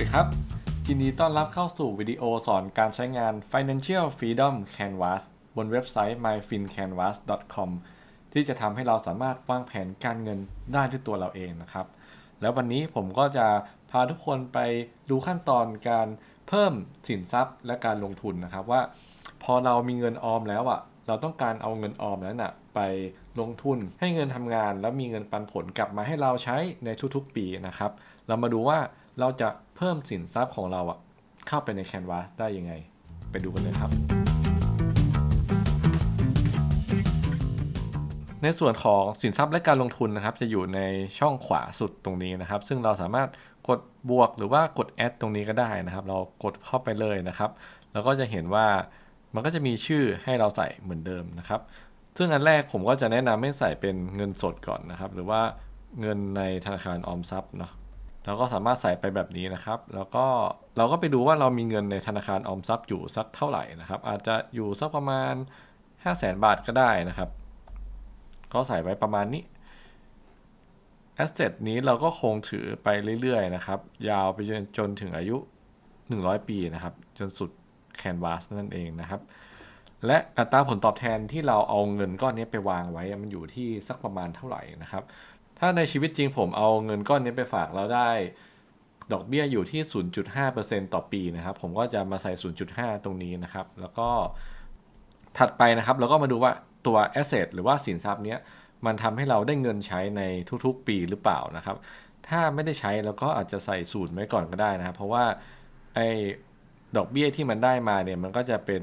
ดีครับยินดีต้อนรับเข้าสู่วิดีโอสอนการใช้งาน Financial Freedom Canvas บนเว็บไซต์ myfincanvas.com ที่จะทำให้เราสามารถวางแผนการเงินได้ด้วยตัวเราเองนะครับ แล้ววันนี้ผมก็จะพาทุกคนไปดูขั้นตอนการเพิ่มสินทรัพย์และการลงทุนนะครับว่า พอเรามีเงินออมแล้วอะเราต้องการเอาเงินออมนั้นอะไปลงทุนให้เงินทำงาน แล้วมีเงินปันผลกลับมาให้เราใช้ในทุกๆปีนะครับ เรามาดูว่าเราจะเพิ่มสินทรัพย์ของเราอะเข้าไปใน Canvas ได้ยังไง ไปดูกันเลยครับ ในส่วนของสินทรัพย์และการลงทุนนะครับ จะอยู่ในช่องขวาสุดตรงนี้นะครับ ซึ่งเราสามารถกดบวกหรือว่ากดแอดตรงนี้ก็ได้นะครับ เรากดเข้าไปเลยนะครับแล้วก็จะเห็นว่ามันก็จะมีชื่อให้เราใส่เหมือนเดิมนะครับ ซึ่งอันแรกผมก็จะแนะนำให้ใส่เป็นเงินสดก่อนนะครับ หรือว่าเงินในธนาคารออมทรัพย์เนาะ เราก็สามารถใส่ไปแบบนี้นะครับ แล้วก็เราก็ไปดูว่าเรามีเงินในธนาคารออมทรัพย์อยู่สักเท่าไหร่นะครับ อาจจะอยู่สักประมาณ 5 0 0แสนบาทก็ได้นะครับ ก็ใส่ไว้ประมาณนี้ Asset นี้เราก็คงถือไปเรื่อยๆนะครับ ยาวไปจนจนถึงอายุ 100 ปีนะครับ จนสุด Canvas นั่นเองนะครับ และอัตราผลตอบแทนที่เราเอาเงินก้อนนี้ไปวางไว้มันอยู่ที่สักประมาณเท่าไหร่นะครับ ถ้าในชีวิตจริงผมเอาเงินก้อนนี้ไปฝากแล้วได้ ดอกเบี้ยอยู่ที่ 0.5%ต่อปีนะครับ ผมก็จะมาใส่ 0.5 ตรงนี้นะครับ แล้วก็ถัดไปนะครับเราก็มาดูว่าตัว asset หรือว่าสินทรัพย์เนี้ยมันทำให้เราได้เงินใช้ในทุกๆ ปีหรือเปล่านะครับ ถ้าไม่ได้ใช้เราก็อาจจะใส่ศูนย์ไว้ก่อนก็ได้นะครับ เพราะว่าไอ้ดอกเบี้ยที่มันได้มาเนี่ยมันก็จะเป็น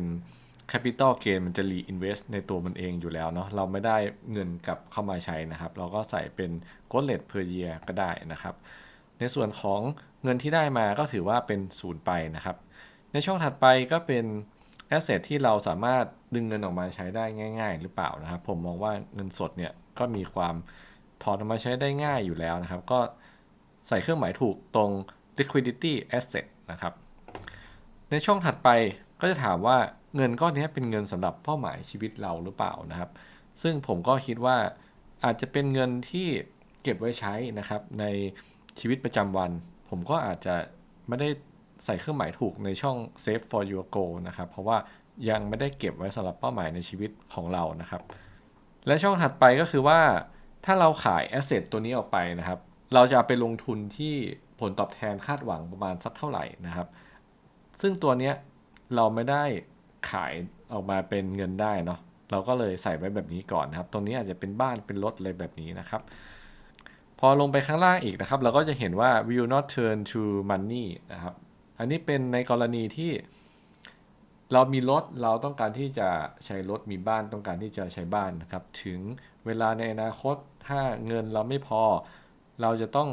capital gain มันจะ reinvest ในตัวมันเองอยู่แล้วเนาะเราไม่ได้เงินกลับเข้ามาใช้นะครับ เราก็ใส่เป็น cost rate per year ก็ได้นะครับ ในส่วนของเงินที่ได้มาก็ถือว่าเป็นศูนย์ไปนะครับ ในช่องถัดไปก็เป็น asset ที่เราสามารถดึงเงินออกมาใช้ได้ง่าย ๆ หรือเปล่านะครับ ผมมองว่าเงินสดเนี่ยก็มีความถอนออกมาใช้ได้ง่ายอยู่แล้วนะครับ ก็ใส่เครื่องหมายถูกตรง liquidity asset นะครับ ในช่องถัดไปก็จะถามว่า เงินก้อนนี้เป็นเงินสำหรับเป้าหมายชีวิตเราหรือเปล่านะครับ ซึ่งผมก็คิดว่าอาจจะเป็นเงินที่เก็บไว้ใช้นะครับ ในชีวิตประจำวัน ผมก็อาจจะไม่ได้ใส่เครื่องหมายถูกในช่อง save for your goal นะครับ เพราะว่ายังไม่ได้เก็บไว้สำหรับเป้าหมายในชีวิตของเรานะครับ และช่องถัดไปก็คือว่าถ้าเราขาย asset ตัวนี้ออกไปนะครับ เราจะาไปลงทุนที่ผลตอบแทนคาดหวังประมาณสักเท่าไหร่นะครับ ซึ่งตัวเนี้ยเราไม่ได้ ขายออกมาเป็นเงินได้เนาะเราก็เลยใส่ไว้แบบนี้ก่อนนะครับ ตรงนี้อาจจะเป็นบ้านเป็นรถอะไรแบบนี้นะครับ พอลงไปข้างล่างอีกนะครับ เราก็จะเห็นว่า will not turn to money นะครับ อันนี้เป็นในกรณีที่ เรามีรถเราต้องการที่จะใช้รถมีบ้านต้องการที่จะใช้บ้านนะครับ ถึงเวลาในอนาคตถ้าเงินเราไม่พอ เราจะต้อง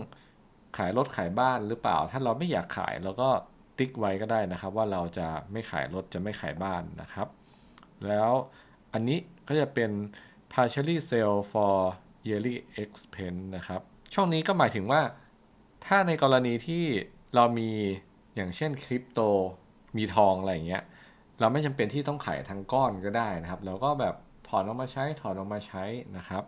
ขายรถขายบ้านหรือเปล่า ถ้าเราไม่อยากขายเราก็ ติ๊กไว้ก็ได้นะครับ ว่าเราจะไม่ขายรถจะไม่ขายบ้านนะครับ แล้วอันนี้ก็จะเป็น partially sell for yearly expense นะครับ ช่องนี้ก็หมายถึงว่า ถ้าในกรณีที่เรามีอย่างเช่นคริปโตมีทองอะไรอย่างเงี้ยเราไม่จำเป็นที่ต้องขายทั้งก้อนก็ได้นะครับ เราก็แบบถอนออกมาใช้ถอนออกมาใช้นะครับ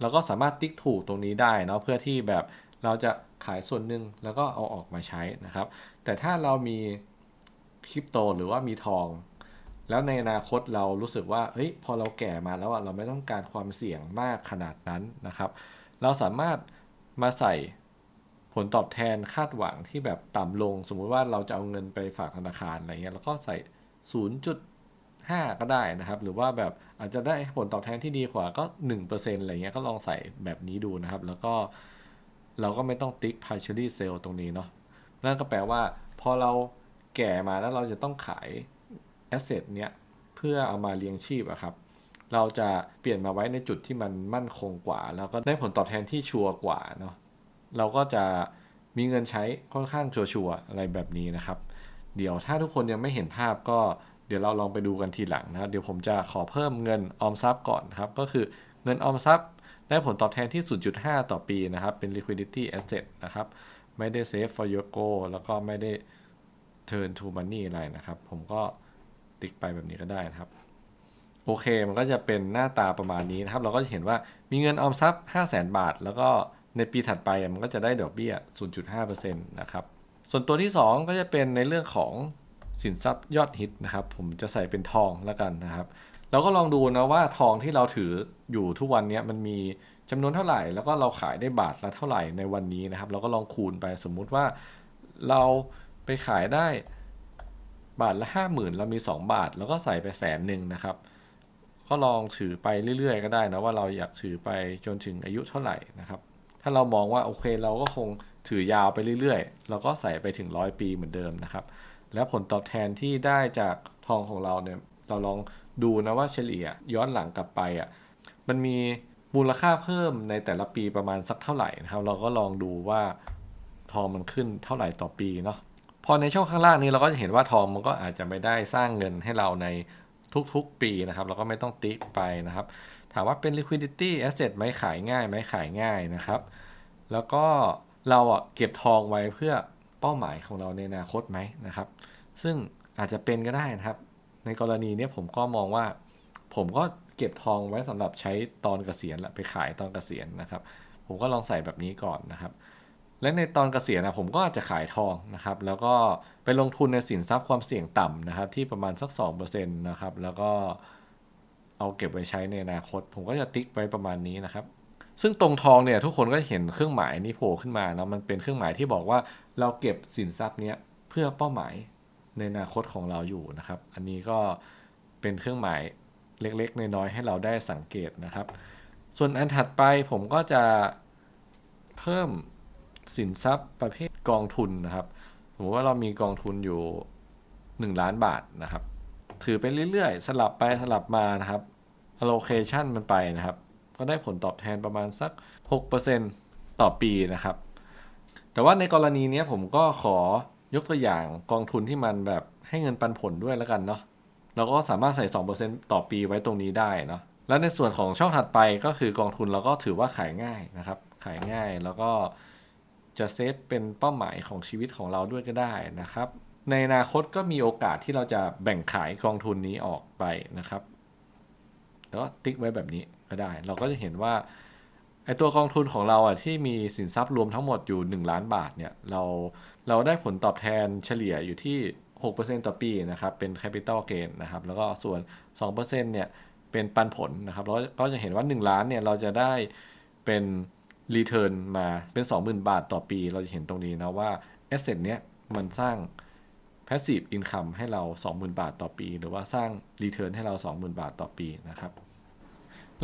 เราก็สามารถติ๊กถูกตรงนี้ได้เนาะเพื่อที่แบบเราจะ ขายส่วนหนึ่งแล้วก็เอาออกมาใช้นะครับ แต่ถ้าเรามีคริปโตหรือว่ามีทอง แล้วในอนาคตเรารู้สึกว่าเฮ้ยพอเราแก่มาแล้วอะเราไม่ต้องการความเสี่ยงมากขนาดนั้นนะครับ เราสามารถมาใส่ผลตอบแทนคาดหวังที่แบบต่ำลง สมมุติว่าเราจะเอาเงินไปฝากธนาคารอะไรเงี้ยแล้วก็ใส่ 0.5 ก็ได้นะครับ หรือว่าแบบอาจจะได้ผลตอบแทนที่ดีกว่าก็ 1%อะไรเงี้ยก็ลองใส่แบบนี้ดูนะครับ แล้วก็ เราก็ไม่ต้องติ๊ก partially sell ตรงนี้เนาะนั่นก็แปลว่า พอเราแก่มาแล้วเราจะต้องขาย asset เนี้ยเพื่อเอามาเลี้ยงชีพอะครับ เราจะเปลี่ยนมาไว้ในจุดที่มันมั่นคงกว่า แล้วก็ได้ผลตอบแทนที่ชัวร์กว่าเนาะเราก็จะมีเงินใช้ค่อนข้างชัวร์ๆอะไรแบบนี้นะครับ เดี๋ยวถ้าทุกคนยังไม่เห็นภาพก็เดี๋ยวเราลองไปดูกันทีหลังนะครับ เดี๋ยวผมจะขอเพิ่มเงินออมทรัพย์ก่อนครับ ก็คือเงินออมทรัพย์ ได้ผลตอบแทนที่ 0.5 ต่อปีนะครับ เป็น liquidity asset นะครับ ไม่ได้ save for your goal แล้วก็ไม่ได้ turn to money อะไรนะครับ ผมก็ติ๊กไปแบบนี้ก็ได้นะครับ โอเค มันก็จะเป็นหน้าตาประมาณนี้นะครับ เราก็จะเห็นว่ามีเงินออมทรัพย์ 5 0 0 0 0 0 บาท แล้วก็ในปีถัดไปมันก็จะได้ดอกเบี้ย 0.5%นะครับ ส่วนตัวที่ 2 ก็จะเป็นในเรื่องของสินทรัพย์ยอดฮิตนะครับ ผมจะใส่เป็นทองแล้วกันนะครับ เราก็ลองดูนะว่าทองที่เราถืออยู่ทุกวันนี้มันมีจำนวนเท่าไหร่ แล้วก็เราขายได้บาทละเท่าไหร่ในวันนี้นะครับ เราก็ลองคูณไปสมมุติว่าเราไปขายได้บาทละห้าหมื่นเรามี 2 บาท แล้วก็ใส่ไปแสนหนึ่งนะครับ ก็ลองถือไปเรื่อยๆ ก็ได้นะว่าเราอยากถือไปจนถึงอายุเท่าไหร่นะครับ ถ้าเรามองว่าโอเคเราก็คงถือยาวไปเรื่อยๆ เราก็ใส่ไปถึงร้อยปีเหมือนเดิมนะครับ แล้วผลตอบแทนที่ได้จากทองของเราเนี่ย เราลองดูนะว่าเฉลี่ยย้อนหลังกลับไปอะมันมีมูลค่าเพิ่มในแต่ละปีประมาณสักเท่าไหร่นะครับ เราก็ลองดูว่าทองมันขึ้นเท่าไหร่ต่อปีเนาะพอในช่องข้างล่างนี้เราก็จะเห็นว่าทองมันก็อาจจะไม่ได้สร้างเงินให้เราในทุกๆปีนะครับเราก็ไม่ต้องติ๊กไปนะครับ ถามว่าเป็น liquidity asset ไหมขายง่ายไหมขายง่ายนะครับ แล้วก็เราอะเก็บทองไว้เพื่อเป้าหมายของเราในอนาคตไหมนะครับ ซึ่งอาจจะเป็นก็ได้นะครับ ในกรณีเนี้ยผมก็มองว่า ผมก็เก็บทองไว้สำหรับใช้ตอนเกษียณแหละไปขายตอนเกษียณนะครับ ผมก็ลองใส่แบบนี้ก่อนนะครับ และในตอนเกษียณนะผมก็อาจจะขายทองนะครับ แล้วก็ไปลงทุนในสินทรัพย์ความเสี่ยงต่ำนะครับ ที่ประมาณสัก2%นะครับ แล้วก็เอาเก็บไว้ใช้ในอนาคต ผมก็จะติ๊กไว้ประมาณนี้นะครับ ซึ่งตรงทองเนี่ยทุกคนก็เห็นเครื่องหมายนี้โผล่ขึ้นมานะมันเป็นเครื่องหมายที่บอกว่าเราเก็บสินทรัพย์เนี้ยเพื่อเป้าหมาย ในอนาคตของเราอยู่นะครับ อันนี้ก็เป็นเครื่องหมายเล็กๆ น้อยๆให้เราได้สังเกตนะครับ ส่วนอันถัดไปผมก็จะเพิ่มสินทรัพย์ประเภทกองทุนนะครับ สมมติว่าเรามีกองทุนอยู่ 1 ล้านบาทนะครับ ถือไปเรื่อยๆ สลับไปสลับมานะครับ allocation มันไปนะครับ ก็ได้ผลตอบแทนประมาณสัก 6%ต่อปีนะครับ แต่ว่าในกรณีนี้ผมก็ขอ ยกตัวอย่างกองทุนที่มันแบบให้เงินปันผลด้วยแล้วกันเนาะเราก็สามารถใส่ 2%ต่อปีไว้ตรงนี้ได้เนาะแล้วในส่วนของช่องถัดไปก็คือกองทุนเราก็ถือว่าขายง่ายนะครับ ขายง่ายแล้วก็จะเซฟเป็นเป้าหมายของชีวิตของเราด้วยก็ได้นะครับ ในอนาคตก็มีโอกาสที่เราจะแบ่งขายกองทุนนี้ออกไปนะครับแล้วก็ติ๊กไว้แบบนี้ก็ได้ เราก็จะเห็นว่า ไอตัวกองทุนของเราอะที่มีสินทรัพย์รวมทั้งหมดอยู่ 1 ล้านบาทเนี่ยเราเราได้ผลตอบแทนเฉลี่ยอยู่ที่ 6%ต่อปีนะครับเป็น capital gain นะครับแล้วก็ส่วน 2%เนี่ยเป็นปันผลนะครับเราก็จะเห็นว่า 1 ล้านเนี่ยเราจะได้เป็น return มาเป็น 20,000 บาทต่อปี เราจะเห็นตรงนี้นะว่า asset เนี้ยมันสร้าง passive income ให้เรา 20,000 บาทต่อปี หรือว่าสร้าง return ให้เรา 20,000 บาทต่อปีนะครับ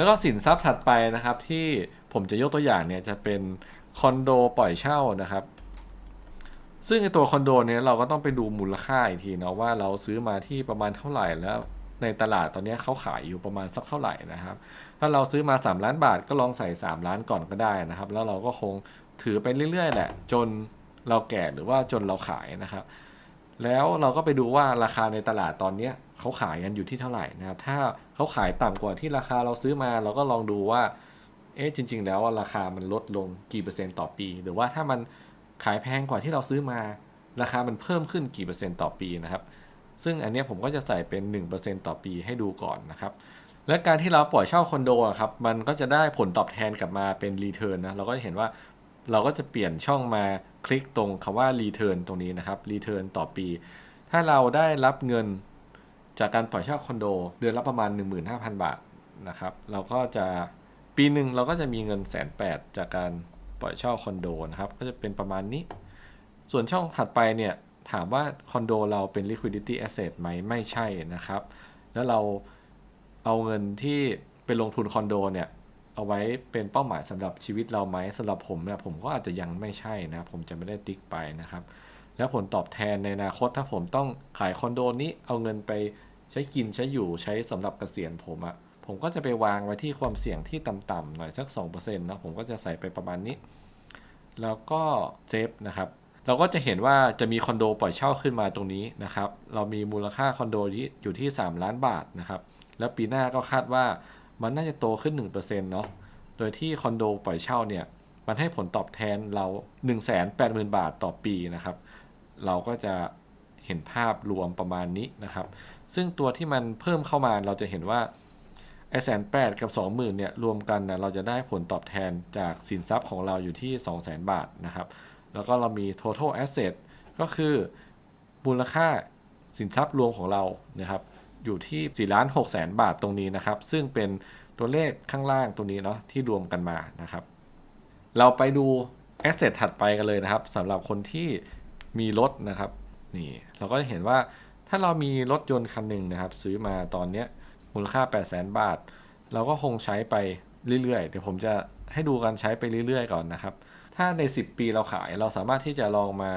แล้วก็สินทรัพย์ถัดไปนะครับ ที่ผมจะยกตัวอย่างเนี่ยจะเป็นคอนโดปล่อยเช่านะครับ ซึ่งในตัวคอนโดเนี่ยเราก็ต้องไปดูมูลค่าอีกทีเนาะว่าเราซื้อมาที่ประมาณเท่าไหร่แล้วในตลาดตอนนี้เขาขายอยู่ประมาณสักเท่าไหร่นะครับ ถ้าเราซื้อมา 3 ล้านบาทก็ลองใส่ 3 ล้านก่อนก็ได้นะครับ แล้วเราก็คงถือไปเรื่อยๆ แหละ จนเราแก่หรือว่าจนเราขายนะครับ แล้วเราก็ไปดูว่าราคาในตลาดตอนเนี้ยเขาขายกันอยู่ที่เท่าไหร่นะครับ ถ้าเขาขายต่ำกว่าที่ราคาเราซื้อมาเราก็ลองดูว่า เอ๊ะจริง ๆ แล้วราคามันลดลงกี่เปอร์เซ็นต์ต่อปี หรือว่าถ้ามันขายแพงกว่าที่เราซื้อมา ราคามันเพิ่มขึ้นกี่เปอร์เซ็นต์ต่อปีนะครับ ซึ่งอันนี้ผมก็จะใส่เป็น 1%ต่อปีให้ดูก่อนนะครับ และการที่เราปล่อยเช่าคอนโดครับ มันก็จะได้ผลตอบแทนกลับมาเป็นรีเทิร์นนะ เราก็จะเห็นว่า เราก็จะเปลี่ยนช่องมาคลิกตรงคำว่ารีเทิร์นตรงนี้นะครับรีเทิร์นต่อปี ถ้าเราได้รับเงินจากการปล่อยเช่าคอนโด เดือนละประมาณ 15,000 บาทนะครับ เราก็จะปีหนึ่งเราก็จะมีเงินแสนแปดจากการปล่อยเช่าคอนโดนะครับ ก็จะเป็นประมาณนี้ ส่วนช่องถัดไปเนี่ยถามว่าคอนโดเราเป็น liquidity asset ไหมไม่ใช่นะครับ แล้วเราเอาเงินที่ไปลงทุนคอนโดเนี่ย เอาไว้เป็นเป้าหมายสำหรับชีวิตเราไหมสำหรับผมเนี่ยผมก็อาจจะยังไม่ใช่นะ ผมจะไม่ได้ติ๊กไปนะครับ แล้วผลตอบแทนในอนาคตถ้าผมต้องขายคอนโดนี้เอาเงินไปใช้กินใช้อยู่ใช้สำหรับเกษียณผมอะผมก็จะไปวางไว้ที่ความเสี่ยงที่ต่ำๆหน่อยสัก2%นะผมก็จะใส่ไปประมาณนี้ แล้วก็เซฟนะครับเราก็จะเห็นว่าจะมีคอนโดปล่อยเช่าขึ้นมาตรงนี้นะครับ เรามีมูลค่าคอนโดที่อยู่ที่ 3 ล้านบาทนะครับ แล้วปีหน้าก็คาดว่า มันน่าจะโตขึ้น1%เนาะ โดยที่คอนโดปล่อยเช่าเนี่ย มันให้ผลตอบแทนเรา 180,000 บาทต่อปีนะครับ เราก็จะเห็นภาพรวมประมาณนี้นะครับ ซึ่งตัวที่มันเพิ่มเข้ามาเราจะเห็นว่าไอแสนแปดกับ 20,000เนี่ยรวมกันนะเราจะได้ผลตอบแทนจากสินทรัพย์ของเราอยู่ที่ 200,000 บาทนะครับ แล้วก็เรามี total asset ก็ก็คือมูลค่าสินทรัพย์รวมของเรานะครับ อยู่ที่ 4 ล้าน6แสนบาทตรงนี้นะครับ ซึ่งเป็นตัวเลขข้างล่างตรงนี้เนาะที่รวมกันมานะครับ เราไปดู asset ถัดไปกันเลยนะครับสำหรับคนที่มีรถนะครับนี่เราก็จะเห็นว่าถ้าเรามีรถยนต์คันหนึ่งนะครับ ซื้อมาตอนเนี้ยมูลค่า 8 0 0 0 0 0 บาท เราก็คงใช้ไปเรื่อยๆ เดี๋ยวผมจะให้ดูการใช้ไปเรื่อยๆ ก่อนนะครับ ถ้าใน 10 ปีเราขายเราสามารถที่จะลองมา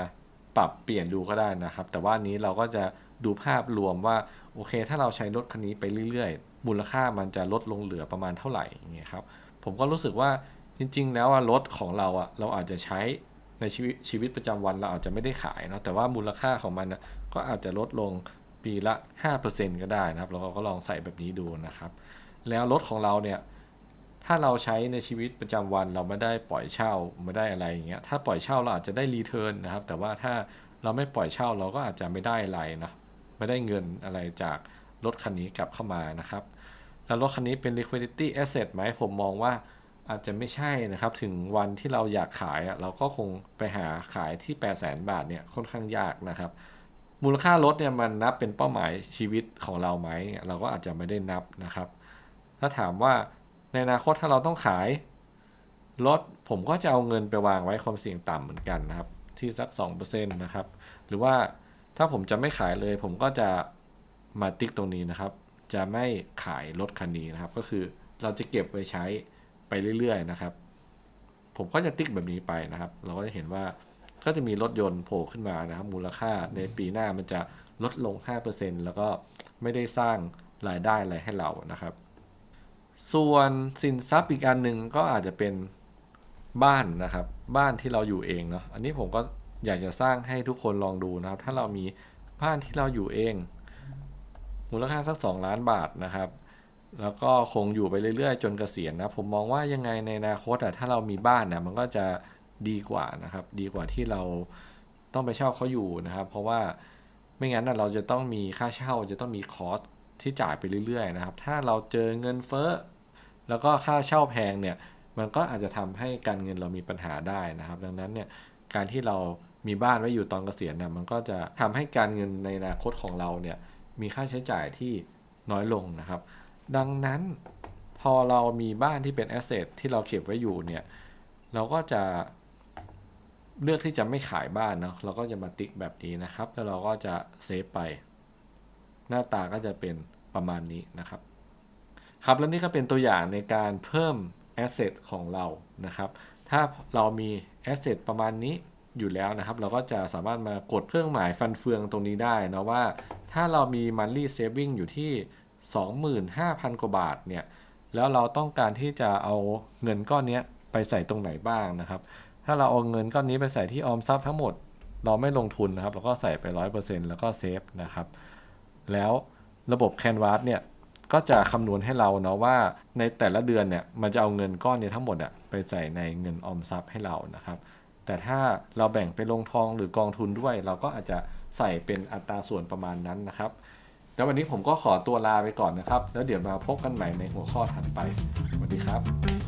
ปรับเปลี่ยนดูก็ได้นะครับ แต่ว่านี้เราก็จะดูภาพรวมว่า โอเค ถ้าเราใช้รถคันนี้ไปเรื่อยๆ มูลค่ามันจะลดลงเหลือประมาณเท่าไหร่อย่างเงี้ยครับผมก็รู้สึกว่าจริง ๆ แล้วรถของเราอะเราอาจจะใช้ในชีวิตชีวิตประจำวันเราอาจจะไม่ได้ขายเนาะแต่ว่ามูลค่าของมันนะก็อาจจะลดลงปีละ 5%ก็ได้นะครับ เราก็ลองใส่แบบนี้ดูนะครับ แล้วรถของเราเนี่ยถ้าเราใช้ในชีวิตประจำวันเราไม่ได้ปล่อยเช่าไม่ได้อะไรอย่างเงี้ยถ้าปล่อยเช่าเราอาจจะได้รีเทิร์นนะครับ แต่ว่าถ้าเราไม่ปล่อยเช่าเราก็อาจจะไม่ได้อะไรนะ ไม่ได้เงินอะไรจากรถคันนี้กลับเข้ามานะครับ แล้วรถคันนี้เป็น liquidity asset ไหมผมมองว่าอาจจะไม่ใช่นะครับ ถึงวันที่เราอยากขายเราก็คงไปหาขายที่ 8 0 0 0 0 0บาทเนี่ยค่อนข้างยากนะครับ มูลค่ารถเนี่ยมันนับเป็นเป้าหมายชีวิตของเราไหมเราก็อาจจะไม่ได้นับนะครับ ถ้าถามว่าในอนาคตถ้าเราต้องขายรถผมก็จะเอาเงินไปวางไว้ความเสี่ยงต่ำเหมือนกันนะครับ ที่สัก 2%นะครับ หรือว่า ถ้าผมจะไม่ขายเลย ผมก็จะมาติ๊กตรงนี้นะครับ จะไม่ขายรถคันนี้นะครับ ก็คือเราจะเก็บไว้ใช้ไปเรื่อยๆนะครับ ผมก็จะติ๊กแบบนี้ไปนะครับ เราก็จะเห็นว่าก็จะมีรถยนต์โผล่ขึ้นมานะครับ มูลค่าในปีหน้ามันจะลดลง 5%แล้วก็ไม่ได้สร้างรายได้อะไรให้เรานะครับ ส่วนสินทรัพย์อีกอันหนึ่งก็อาจจะเป็นบ้านนะครับ บ้านที่เราอยู่เองเนาะอันนี้ผมก็ อยากจะสร้างให้ทุกคนลองดูนะครับ ถ้าเรามีบ้านที่เราอยู่เอง มูลค่าสัก 2 ล้านบาทนะครับ แล้วก็คงอยู่ไปเรื่อยๆ จนเกษียณนะผมมองว่ายังไงในอนาคตอะถ้าเรามีบ้านนะมันก็จะดีกว่านะครับ ดีกว่าที่เราต้องไปเช่าเขาอยู่นะครับ เพราะว่าไม่งั้นนะเราจะต้องมีค่าเช่าจะต้องมีคอสที่จ่ายไปเรื่อยๆ นะครับ ถ้าเราเจอเงินเฟ้อแล้วก็ค่าเช่าแพงเนี่ย มันก็อาจจะทำให้การเงินเรามีปัญหาได้นะครับ ดังนั้นเนี่ยการที่เรา มีบ้านไว้อยู่ตอนเกษียณเนี่ยมันก็จะทำให้การเงินในอนาคตของเราเนี่ยมีค่าใช้จ่ายที่น้อยลงนะครับ ดังนั้นพอเรามีบ้านที่เป็นแอสเซทที่เราเก็บไว้อยู่เนี่ยเราก็จะเลือกที่จะไม่ขายบ้านเนาะเราก็จะมาติ๊กแบบนี้นะครับ แล้วเราก็จะเซฟไป หน้าตาก็จะเป็นประมาณนี้นะครับ ครับแล้วนี่ก็เป็นตัวอย่างในการเพิ่ม Asset ของเรานะครับ ถ้าเรามี Asset ประมาณนี้ อยู่แล้วนะครับ เราก็จะสามารถมากดเครื่องหมายฟันเฟืองตรงนี้ได้นะว่า ถ้าเรามี Monthly Saving อยู่ที่ 25,000 กว่าบาทเนี่ยแล้วเราต้องการที่จะเอาเงินก้อนนี้ไปใส่ตรงไหนบ้างนะครับ ถ้าเราเอาเงินก้อนนี้ไปใส่ที่ออมทรัพย์ทั้งหมด เราไม่ลงทุนนะครับ เราก็ใส่ไป 100%แล้วก็เซฟนะครับ แล้วระบบ Canvas เนี่ยก็จะคำนวณให้เราเนาะว่าในแต่ละเดือนเนี่ยมันจะเอาเงินก้อนนี้ทั้งหมดอะไปใส่ในเงินออมทรัพย์ให้เรานะครับ แต่ถ้าเราแบ่งไปลงทองหรือกองทุนด้วย เราก็อาจจะใส่เป็นอัตราส่วนประมาณนั้นนะครับ แล้ววันนี้ผมก็ขอตัวลาไปก่อนนะครับ แล้วเดี๋ยวมาพบกันใหม่ในหัวข้อถัดไป สวัสดีครับ